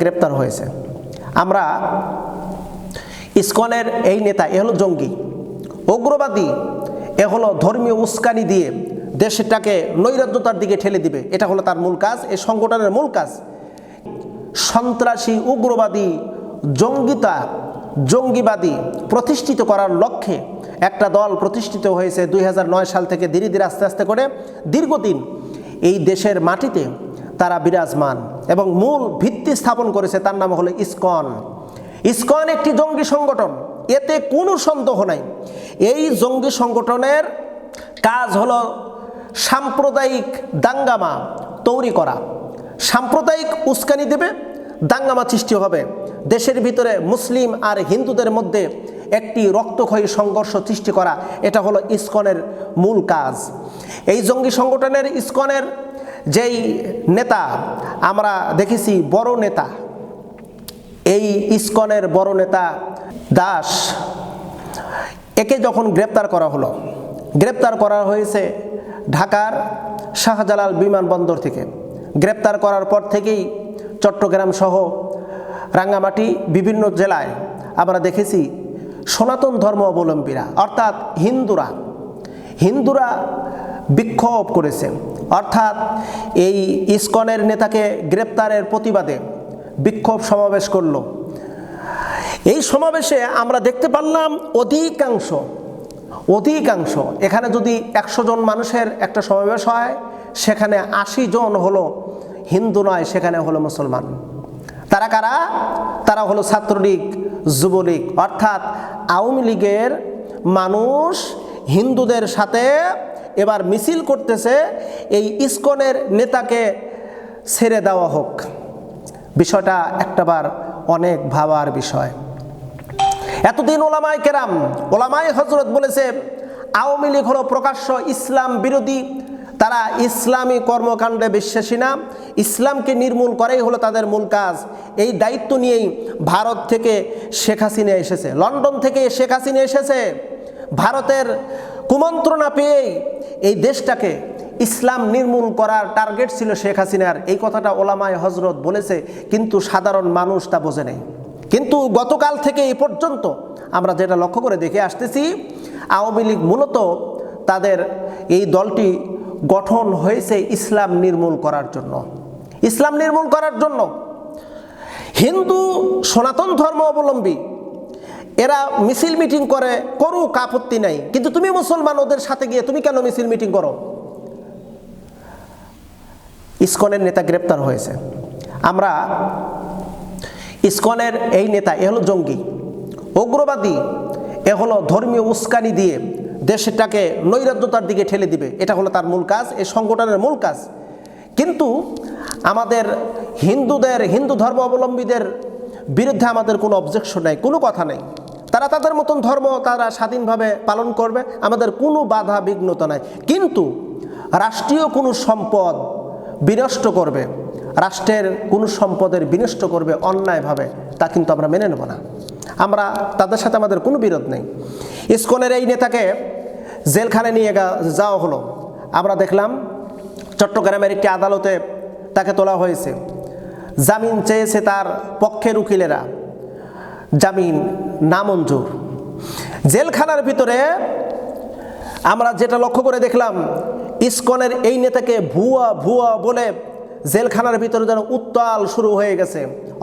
গ্রেপ্তার হয়েছে। আমরা ইসকনের এই নেতা, এ হলো জঙ্গি। উগ্রবাদী, এ হলো ধর্মীয় উস্কানি দিয়ে দেশটাকে নৈরাজ্যতার দিকে ঠেলে দিবে। এটা হলো তার মূল কাজ এই সংগঠনের মূল কাজ। সন্ত্রাসী, উগ্রবাদী, জঙ্গিতা, জঙ্গিবাদী প্রতিষ্ঠিত করার লক্ষ্যে একটা দল প্রতিষ্ঠিত হয়েছে দুই হাজার নয় সাল থেকে ধীরে ধীরে আস্তে আস্তে করে। দীর্ঘদিন এই দেশের মাটিতে তারা বিরাজমান। এবং মূল ভিত্তি স্থাপন করেছে তার নাম হলো ইসকন। ইসকন একটি জঙ্গি সংগঠন। এতে কোনো সন্দেহ নাই। এই জঙ্গি সংগঠনের কাজ হলো সাম্প্রদায়িক দাঙ্গামা তৈরি করা। সাম্প্রদায়িক উস্কানি দেবে, দাঙ্গামা সৃষ্টি হবে। দেশের ভিতরে মুসলিম আর হিন্দুদের মধ্যে একটি রক্তক্ষয়ী সংঘর্ষ সৃষ্টি করা, এটা হলো ইসকনের মূল কাজ। এই জঙ্গি সংগঠনের ইসকনের যেই নেতা, আমরা দেখেছি বড় নেতা, এই ইস্কনের বড় নেতা দাস, একে যখন গ্রেপ্তার করা হলো, গ্রেপ্তার করা হয়েছে ঢাকার শাহজালাল বিমানবন্দর থেকে। গ্রেপ্তার করার পর থেকেই চট্টগ্রাম সহ রাঙ্গামাটি, বিভিন্ন জেলায় আমরা দেখেছি সনাতন ধর্ম অবলম্বীরা অর্থাৎ হিন্দুরা হিন্দুরা বিক্ষোভ করেছে। অর্থাৎ এই ইসকনের নেতাকে গ্রেপ্তারের প্রতিবাদে বিক্ষোভ সমাবেশ করল। এই সমাবেশে আমরা দেখতে পারলাম অধিকাংশ অধিকাংশ, এখানে যদি একশো জন মানুষের একটা সমাবেশ হয়, সেখানে আশি জন হলো হিন্দু নয়, সেখানে হলো মুসলমান। তারা কারা? তারা হলো ছাত্রলীগ, যুবলীগ, অর্থাৎ আওয়ামী লীগের মানুষ হিন্দুদের সাথে এবার মিছিল করতেছে, এই ইস্কনের নেতাকে ছেড়ে দেওয়া হোক। বিষয়টা একটাবার অনেক ভাবার বিষয়। এতদিন ওলামাই কেরাম ওলামাই হজরত বলেছে, আওয়ামী লীগ হলো প্রকাশ্য ইসলাম বিরোধী, তারা ইসলামী কর্মকাণ্ডে বিশ্বাসী না। ইসলামকে নির্মূল করাই হলো তাদের মূল কাজ। এই দায়িত্ব নিয়েই ভারত থেকে শেখ হাসিনা এসেছে, লন্ডন থেকে শেখ হাসিনা এসেছে। ভারতের কুমন্ত্রণা পেয়েই এই দেশটাকে ইসলাম নির্মূল করার টার্গেট ছিল শেখ হাসিনার। এই কথাটা ওলামায় হজরত বলেছে, কিন্তু সাধারণ মানুষ তা বোঝে নেই। কিন্তু গতকাল থেকে এই পর্যন্ত আমরা যেটা লক্ষ্য করে দেখে আসতেছি, আওয়ামী লীগ মূলত তাদের এই দলটি গঠন হয়েছে ইসলাম নির্মূল করার জন্য। ইসলাম নির্মূল করার জন্য হিন্দু সনাতন ধর্ম অবলম্বী এরা মিছিল মিটিং করে করুক আপত্তি নাই। কিন্তু তুমি মুসলমান, ওদের সাথে গিয়ে তুমি কেন মিছিল মিটিং করো? ইসকনের নেতা গ্রেপ্তার হয়েছে। আমরা ইসকনের এই নেতা, এ হলো জঙ্গি, উগ্রবাদী, এ হলো ধর্মীয় উস্কানি দিয়ে দেশটাকে নৈরাজ্যতার দিকে ঠেলে দিবে। এটা হলো তার মূল কাজ এই সংগঠনের মূল কাজ। কিন্তু আমাদের হিন্দুদের, হিন্দু ধর্ম অবলম্বীদের বিরুদ্ধে আমাদের কোনো অবজেকশন নেই, কোনো কথা নেই। তারা তাদের মতন ধর্ম তারা স্বাধীনভাবে পালন করবে, আমাদের কোনো বাধা বিঘ্নতা নাই। কিন্তু রাষ্ট্রীয় কোনো সম্পদ বিনষ্ট করবে, রাষ্ট্রের কোনো সম্পদের বিনষ্ট করবে অন্যায়ভাবে, তা কিন্তু আমরা মেনে নেব না। আমরা তাদের সাথে আমাদের কোনো বিরোধ নেই। ইসকনের এই নেতাকে জেলখানে নিয়ে যাওয়া হলো। আমরা দেখলাম চট্টগ্রামের একটি আদালতে তাকে তোলা হয়েছে। জামিন চেয়েছে তার পক্ষের উকিলেরা। জামিন নামঞ্জুর। জেলখানার ভিতরে আমরা যেটা লক্ষ্য করে দেখলাম, ইসকনের এই নেতাকে ভুয়া ভুয়া বলে জেলখানার ভিতরে যেন উত্তাল শুরু হয়ে গেছে।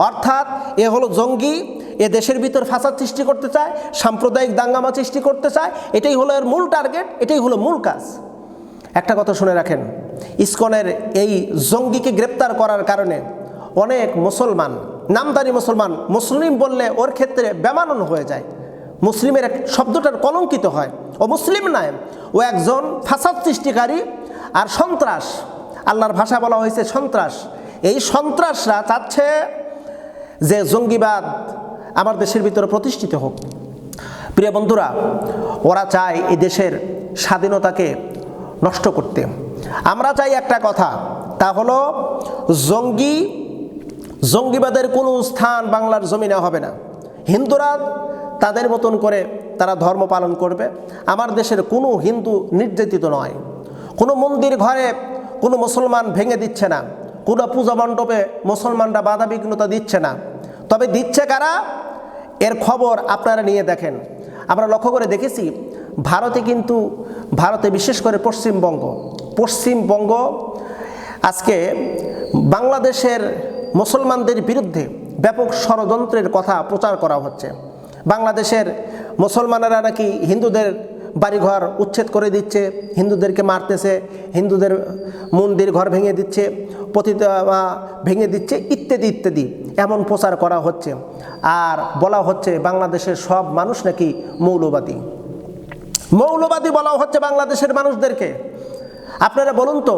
অর্থাৎ এ হলো জঙ্গি, এ দেশের ভিতর ফাঁসাদ সৃষ্টি করতে চায়, সাম্প্রদায়িক দাঙ্গামা সৃষ্টি করতে চায়, এটাই হলো এর মূল টার্গেট, এটাই হলো মূল কাজ। একটা কথা শুনে রাখেন, ইসকনের এই জঙ্গিকে গ্রেপ্তার করার কারণে অনেক মুসলমান নামদারি মুসলমান, মুসলিম বললে ওর ক্ষেত্রে বেমানন হয়ে যায়। মুসলিমের এক শব্দটার কলঙ্কিত হয়। ও মুসলিম নয়, ও একজন ফাসাদ সৃষ্টিকারী আর সন্ত্রাস। আল্লাহর ভাষা বলা হয়েছে সন্ত্রাস। এই সন্ত্রাসরা চাচ্ছে যে জঙ্গিবাদ আমার দেশের ভিতরে প্রতিষ্ঠিত হোক। প্রিয় বন্ধুরা, ওরা চায় এই দেশের স্বাধীনতাকে নষ্ট করতে। আমরা চাই একটা কথা, তা হলো জঙ্গি জঙ্গিবাদের কোনো স্থান বাংলার জমিনে হবে না। হিন্দুরা তাদের মতন করে তারা ধর্ম পালন করবে। আমার দেশের কোনো হিন্দু নির্যাতিত নয়। কোনো মন্দির ঘরে কোনো মুসলমান ভেঙে দিচ্ছে না। কোনো পূজা মণ্ডপে মুসলমানরা বাধা বিঘ্নতা দিচ্ছে না। তবে দিচ্ছে কারা? এর খবর আপনারা নিয়ে দেখেন। আমরা লক্ষ্য করে দেখেছি, ভারতে কিন্তু, ভারতে বিশেষ করে পশ্চিমবঙ্গ পশ্চিমবঙ্গ আজকে বাংলাদেশের মুসলমানদের বিরুদ্ধে ব্যাপক ষড়যন্ত্রের কথা প্রচার করা হচ্ছে। বাংলাদেশের মুসলমানেরা নাকি হিন্দুদের বাড়িঘর উচ্ছেদ করে দিচ্ছে, হিন্দুদেরকে মারতেছে, হিন্দুদের মন্দির ঘর ভেঙে দিচ্ছে, পতিত ভেঙে দিচ্ছে, ইত্যাদি ইত্যাদি। এমন প্রচার করা হচ্ছে। আর বলা হচ্ছে বাংলাদেশের সব মানুষ নাকি মৌলবাদী। মৌলবাদী বলা হচ্ছে বাংলাদেশের মানুষদেরকে। আপনারা বলুন তো,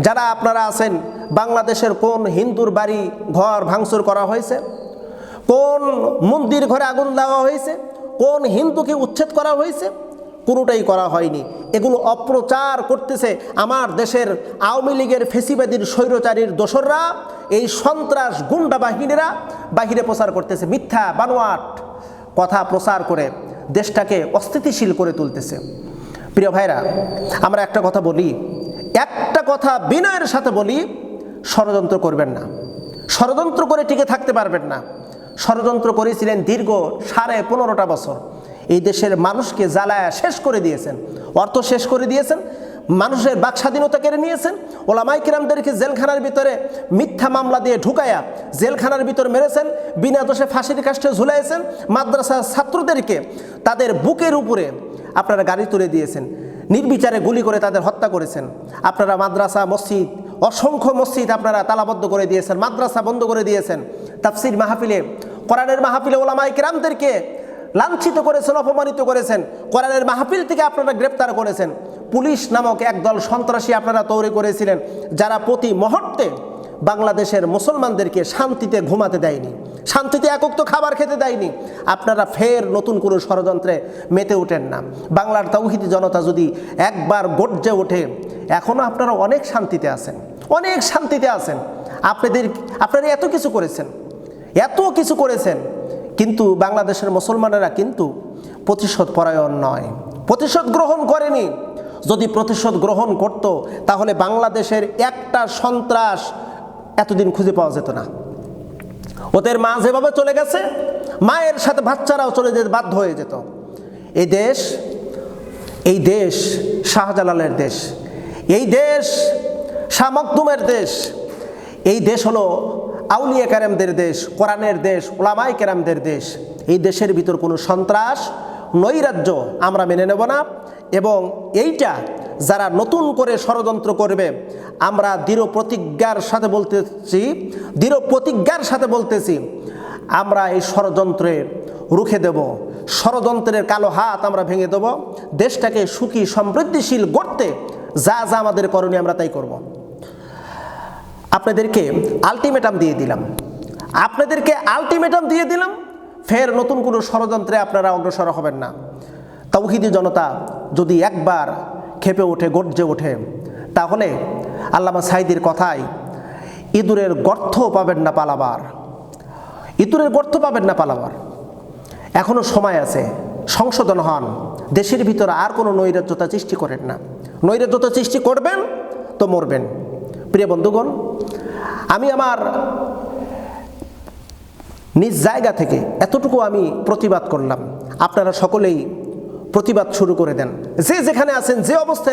যারা আপনারা আছেন বাংলাদেশের কোন হিন্দুর বাড়ি ঘর ভাঙচুর করা হয়েছে? কোন মন্দির ঘরে আগুন দেওয়া হয়েছে? কোন হিন্দুকে উচ্ছেদ করা হয়েছে? কোনোটাই করা হয়নি। এগুলো অপ্রচার করতেছে আমার দেশের আওয়ামী লীগের ফেসিবাদীর স্বৈরচারীর দোসররা, এই সন্ত্রাস গুন্ডা বাহিনীরা বাহিরে প্রচার করতেছে, মিথ্যা, বানোয়াট কথা প্রচার করে দেশটাকে অস্থিতিশীল করে তুলতেছে। প্রিয় ভাইরা, আমরা একটা কথা বলি, একটা কথা বিনয়ের সাথে বলি ষড়যন্ত্র করবেন না। ষড়যন্ত্র করে টিকে থাকতে পারবেন না। ষড়যন্ত্র করেছিলেন দীর্ঘ সাড়ে পনেরোটা বছর। এই দেশের মানুষকে জ্বালায়া শেষ করে দিয়েছেন। অর্থ শেষ করে দিয়েছেন। মানুষের বাক স্বাধীনতা কেড়ে নিয়েছেন। ওলামাই কিরামদেরকে জেলখানার ভিতরে মিথ্যা মামলা দিয়ে ঢুকায়া জেলখানার ভিতর মেরেছেন। বিনা দোষে ফাঁসির কাষ্টে ঝুলাইছেন। মাদ্রাসার ছাত্রদেরকে তাদের বুকের উপরে আপনারা গাড়ি তুলে দিয়েছেন। নির্বিচারে গুলি করে তাদের হত্যা করেছেন। আপনারা মাদ্রাসা, মসজিদ অসংখ্য মসজিদ আপনারা তালাবদ্ধ করে দিয়েছেন, মাদ্রাসা বন্ধ করে দিয়েছেন, তাফসির মাহফিলে, কোরআনের মাহফিলে ওলামাই কিরামদেরকে লাঞ্ছিত করেছেন, অপমানিত করেছেন, কোরআনের মাহফিল থেকে আপনারা গ্রেপ্তার করেছেন। পুলিশ নামক একদল সন্ত্রাসী আপনারা তৈরি করেছিলেন, যারা প্রতি মুহূর্তে বাংলাদেশের মুসলমানদেরকে শান্তিতে ঘুমাতে দেয়নি, শান্তিতে একক তো খাবার খেতে দেয়নি। আপনারা ফের নতুন কোনো ষড়যন্ত্রে মেতে ওঠেন না। বাংলার তৌহিদি জনতা যদি একবার গর্জে ওঠে এখনও আপনারা অনেক শান্তিতে আছেন। অনেক শান্তিতে আছেন। আপনাদের, আপনারা এত কিছু করেছেন, এত কিছু করেছেন, কিন্তু বাংলাদেশের মুসলমানেরা কিন্তু প্রতিশোধ পরায়ণ নয়। প্রতিশোধ গ্রহণ করেনি। যদি প্রতিশোধ গ্রহণ করত, তাহলে বাংলাদেশের একটা সন্ত্রাস এতদিন খুঁজে পাওয়া যেত না। ওদের মা যেভাবে চলে গেছে, মায়ের সাথে বাচ্চারাও চলে যেতে বাধ্য হয়ে যেত। এই দেশ এই দেশ শাহজালালের দেশ। এই দেশ শাহ মখদুমের দেশ। এই দেশ হলো আউলিয়া কেরামদের দেশ, কোরআনের দেশ ওলামাই কেরামদের দেশ। এই দেশের ভিতর কোনো সন্ত্রাস, নৈরাজ্য আমরা মেনে নেব না এবং এইটা যারা নতুন করে ষড়যন্ত্র করবে, আমরা দৃঢ় প্রতিজ্ঞার সাথে বলতেছি, দৃঢ় প্রতিজ্ঞার সাথে বলতেছি, আমরা এই ষড়যন্ত্রের রুখে দেব। ষড়যন্ত্রের কালো হাত আমরা ভেঙে দেব। দেশটাকে সুখী, সমৃদ্ধিশীল করতে যা যা আমাদের করণীয় আমরা তাই করব। আপনাদেরকে আলটিমেটাম দিয়ে দিলাম। আপনাদেরকে আলটিমেটাম দিয়ে দিলাম, ফের নতুন কোনো ষড়যন্ত্রে আপনারা অগ্রসর হবেন না। তৌহিদি জনতা যদি একবার খেপে ওঠে, গর্জে ওঠে, তাহলে আল্লামা সাইদির কথায়, ইঁদুরের গর্থ পাবেন না পালাবার। ইঁদুরের গর্থ পাবেন না পালাবার। এখনও সময় আছে, সংশোধন হন। দেশের ভিতরে আর কোনো নৈরাজ্যতা সৃষ্টি করেন না। নৈরাজ্যতা সৃষ্টি করবেন তো মরবেন। প্রিয় বন্ধুগণ আমি আমার নিজ জায়গা থেকে এতটুকু আমি প্রতিবাদ করলাম। আপনারা সকলেই প্রতিবাদ শুরু করে দেন। যে যেখানে আছেন, যে অবস্থায়